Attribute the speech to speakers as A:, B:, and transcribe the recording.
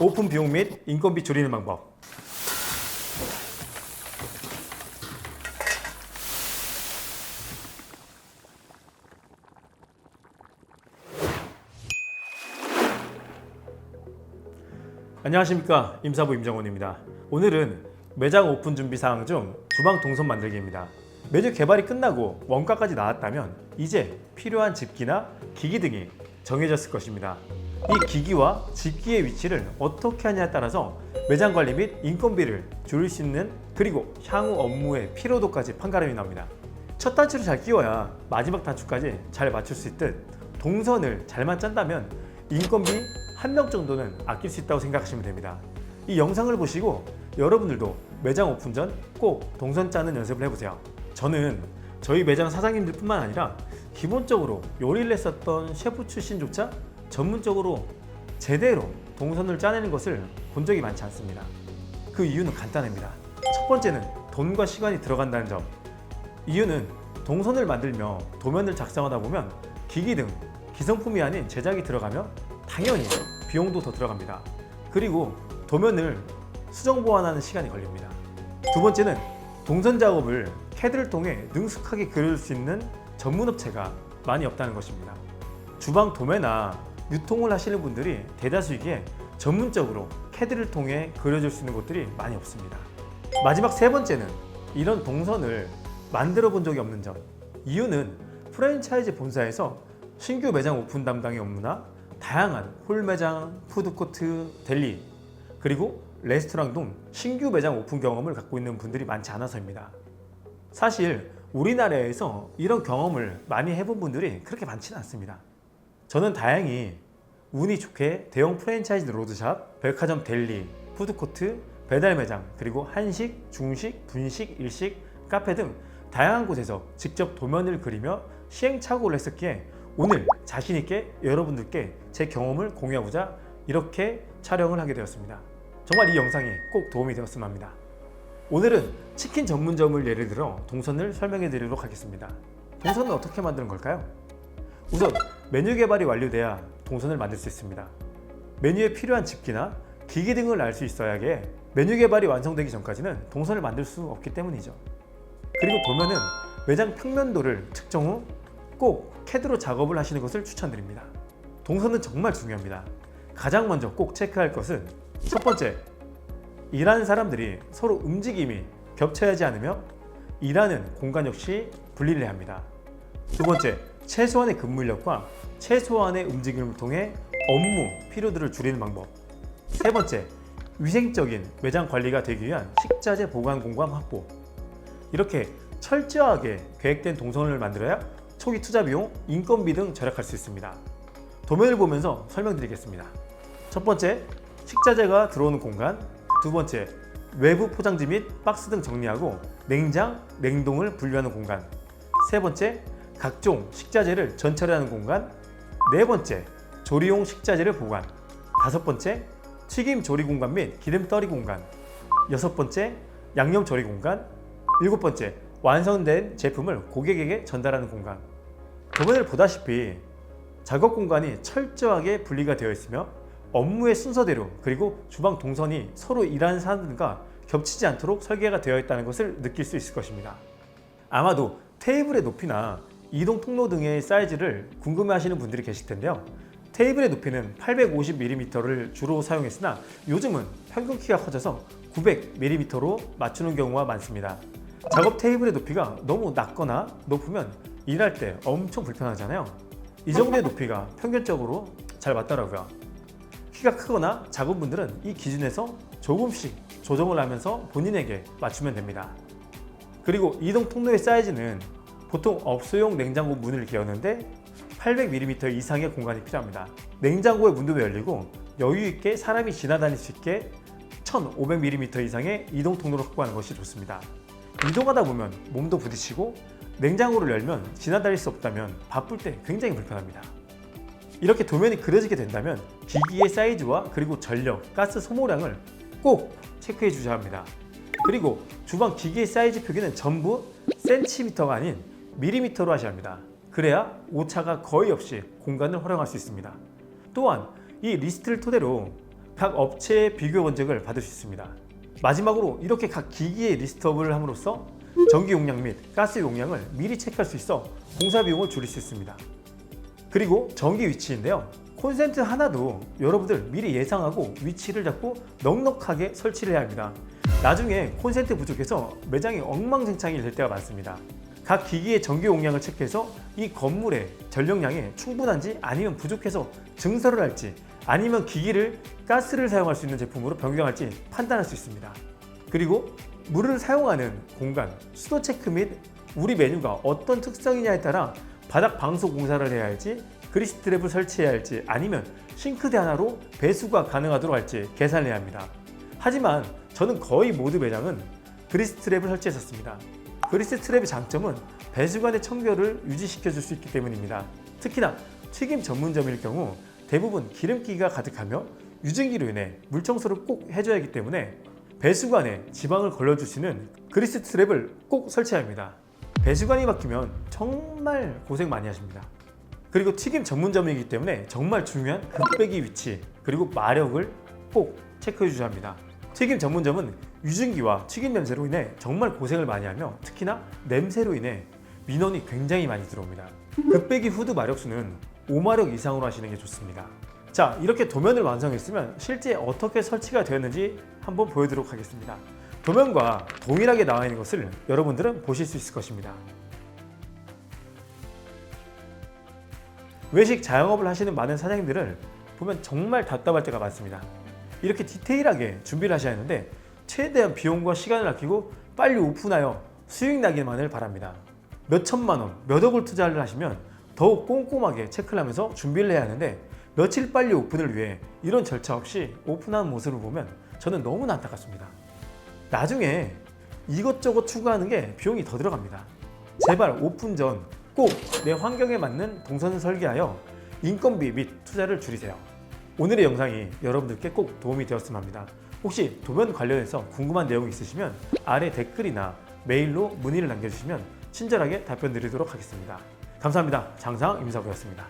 A: 오픈 비용 및 인건비 줄이는 방법. 안녕하십니까 임사부 임정원입니다. 오늘은 매장 오픈 준비 사항 중 주방 동선 만들기입니다. 메뉴 개발이 끝나고 원가까지 나왔다면 이제 필요한 집기나 기기 등이 정해졌을 것입니다. 이 기기와 집기의 위치를 어떻게 하냐에 따라서 매장 관리 및 인건비를 줄일 수 있는 그리고 향후 업무의 피로도까지 판가름이 납니다. 첫 단추를 잘 끼워야 마지막 단추까지 잘 맞출 수 있듯 동선을 잘만 짠다면 인건비 한 명 정도는 아낄 수 있다고 생각하시면 됩니다. 이 영상을 보시고 여러분들도 매장 오픈 전 꼭 동선 짜는 연습을 해보세요. 저는 저희 매장 사장님들 뿐만 아니라 기본적으로 요리를 했었던 셰프 출신조차 전문적으로 제대로 동선을 짜내는 것을 본 적이 많지 않습니다. 그 이유는 간단합니다. 첫 번째는 돈과 시간이 들어간다는 점. 이유는 동선을 만들며 도면을 작성하다 보면 기기 등 기성품이 아닌 제작이 들어가며 당연히 비용도 더 들어갑니다. 그리고 도면을 수정 보완하는 시간이 걸립니다. 두 번째는 동선 작업을 캐드를 통해 능숙하게 그릴 수 있는 전문 업체가 많이 없다는 것입니다. 주방 도매나 유통을 하시는 분들이 대다수이기에 전문적으로 캐드를 통해 그려줄 수 있는 곳들이 많이 없습니다. 마지막 세 번째는 이런 동선을 만들어 본 적이 없는 점. 이유는 프랜차이즈 본사에서 신규 매장 오픈 담당의 업무나 다양한 홀 매장, 푸드코트, 델리, 그리고 레스토랑 등 신규 매장 오픈 경험을 갖고 있는 분들이 많지 않아서입니다. 사실 우리나라에서 이런 경험을 많이 해본 분들이 그렇게 많지는 않습니다. 저는 다행히 운이 좋게 대형 프랜차이즈 로드샵, 백화점 델리, 푸드코트, 배달 매장, 그리고 한식, 중식, 분식, 일식, 카페 등 다양한 곳에서 직접 도면을 그리며 시행착오를 했었기에 오늘 자신있게 여러분들께 제 경험을 공유하고자 이렇게 촬영을 하게 되었습니다. 정말 이 영상이 꼭 도움이 되었으면 합니다. 오늘은 치킨 전문점을 예를 들어 동선을 설명해 드리도록 하겠습니다. 동선은 어떻게 만드는 걸까요? 우선 메뉴 개발이 완료돼야 동선을 만들 수 있습니다. 메뉴에 필요한 집기나 기기 등을 알 수 있어야 하기에 메뉴 개발이 완성되기 전까지는 동선을 만들 수 없기 때문이죠. 그리고 도면은 매장 평면도를 측정 후꼭 캐드로 작업을 하시는 것을 추천드립니다. 동선은 정말 중요합니다. 가장 먼저 꼭 체크할 것은 첫 번째, 일하는 사람들이 서로 움직임이 겹쳐야지 않으며 일하는 공간 역시 분리를 해야 합니다. 두 번째, 최소한의 근무 인력과 최소한의 움직임을 통해 업무 피로도를 줄이는 방법. 세 번째, 위생적인 매장 관리가 되기 위한 식자재 보관 공간 확보. 이렇게 철저하게 계획된 동선을 만들어야 초기 투자 비용, 인건비 등 절약할 수 있습니다. 도면을 보면서 설명드리겠습니다. 첫 번째, 식자재가 들어오는 공간. 두 번째, 외부 포장지 및 박스 등 정리하고 냉장, 냉동을 분류하는 공간. 세 번째, 각종 식자재를 전처리하는 공간. 네 번째, 조리용 식자재를 보관. 다섯 번째, 튀김 조리 공간 및 기름 떨이 공간. 여섯 번째, 양념 조리 공간. 일곱 번째, 완성된 제품을 고객에게 전달하는 공간. 저번에 보다시피 작업 공간이 철저하게 분리가 되어 있으며 업무의 순서대로 그리고 주방 동선이 서로 일하는 사람들과 겹치지 않도록 설계가 되어 있다는 것을 느낄 수 있을 것입니다. 아마도 테이블의 높이나 이동 통로 등의 사이즈를 궁금해 하시는 분들이 계실 텐데요. 테이블의 높이는 850mm를 주로 사용했으나 요즘은 평균 키가 커져서 900mm로 맞추는 경우가 많습니다. 작업 테이블의 높이가 너무 낮거나 높으면 일할 때 엄청 불편하잖아요. 이 정도의 높이가 평균적으로 잘 맞더라고요. 키가 크거나 작은 분들은 이 기준에서 조금씩 조정을 하면서 본인에게 맞추면 됩니다. 그리고 이동 통로의 사이즈는 보통 업소용 냉장고 문을 여는데 800mm 이상의 공간이 필요합니다. 냉장고의 문도 열리고 여유 있게 사람이 지나다닐 수 있게 1500mm 이상의 이동 통로를 확보하는 것이 좋습니다. 이동하다 보면 몸도 부딪히고 냉장고를 열면 지나다닐 수 없다면 바쁠 때 굉장히 불편합니다. 이렇게 도면이 그려지게 된다면 기기의 사이즈와 그리고 전력, 가스 소모량을 꼭 체크해 주셔야 합니다. 그리고 주방 기기의 사이즈 표기는 전부 센티미터가 아닌 미리미터로 하셔야 합니다. 그래야 오차가 거의 없이 공간을 활용할 수 있습니다. 또한 이 리스트를 토대로 각 업체의 비교 견적을 받을 수 있습니다. 마지막으로 이렇게 각 기기의 리스트업을 함으로써 전기 용량 및 가스 용량을 미리 체크할 수 있어 공사 비용을 줄일 수 있습니다. 그리고 전기 위치인데요. 콘센트 하나도 여러분들 미리 예상하고 위치를 잡고 넉넉하게 설치를 해야 합니다. 나중에 콘센트 부족해서 매장이 엉망진창이 될 때가 많습니다. 각 기기의 전기 용량을 체크해서 이 건물의 전력량이 충분한지 아니면 부족해서 증설을 할지 아니면 기기를 가스를 사용할 수 있는 제품으로 변경할지 판단할 수 있습니다. 그리고 물을 사용하는 공간, 수도 체크 및 우리 메뉴가 어떤 특성이냐에 따라 바닥 방수 공사를 해야 할지 그리스 트랩을 설치해야 할지 아니면 싱크대 하나로 배수가 가능하도록 할지 계산을 해야 합니다. 하지만 저는 거의 모두 매장은 그리스 트랩을 설치했었습니다. 그리스 트랩의 장점은 배수관의 청결을 유지시켜 줄 수 있기 때문입니다. 특히나 튀김 전문점일 경우 대부분 기름기가 가득하며 유증기로 인해 물 청소를 꼭 해줘야 하기 때문에 배수관에 지방을 걸러주시는 그리스 트랩을 꼭 설치해야 합니다. 배수관이 막히면 정말 고생 많이 하십니다. 그리고 튀김 전문점이기 때문에 정말 중요한 급배기 위치 그리고 마력을 꼭 체크해 주셔야 합니다. 튀김 전문점은 유증기와 튀김 냄새로 인해 정말 고생을 많이 하며 특히나 냄새로 인해 민원이 굉장히 많이 들어옵니다. 급배기 후드 마력수는 5마력 이상으로 하시는 게 좋습니다. 자, 이렇게 도면을 완성했으면 실제 어떻게 설치가 되었는지 한번 보여드리도록 하겠습니다. 도면과 동일하게 나와 있는 것을 여러분들은 보실 수 있을 것입니다. 외식 자영업을 하시는 많은 사장님들을 보면 정말 답답할 때가 많습니다. 이렇게 디테일하게 준비를 하셔야 하는데 최대한 비용과 시간을 아끼고 빨리 오픈하여 수익 나기만을 바랍니다. 몇 천만 원, 몇 억을 투자를 하시면 더욱 꼼꼼하게 체크를 하면서 준비를 해야 하는데 며칠 빨리 오픈을 위해 이런 절차 없이 오픈하는 모습을 보면 저는 너무나 안타깝습니다. 나중에 이것저것 추가하는 게 비용이 더 들어갑니다. 제발 오픈 전 꼭 내 환경에 맞는 동선을 설계하여 인건비 및 투자를 줄이세요. 오늘의 영상이 여러분들께 꼭 도움이 되었으면 합니다. 혹시 도면 관련해서 궁금한 내용이 있으시면 아래 댓글이나 메일로 문의를 남겨주시면 친절하게 답변 드리도록 하겠습니다. 감사합니다. 장상 임사부였습니다.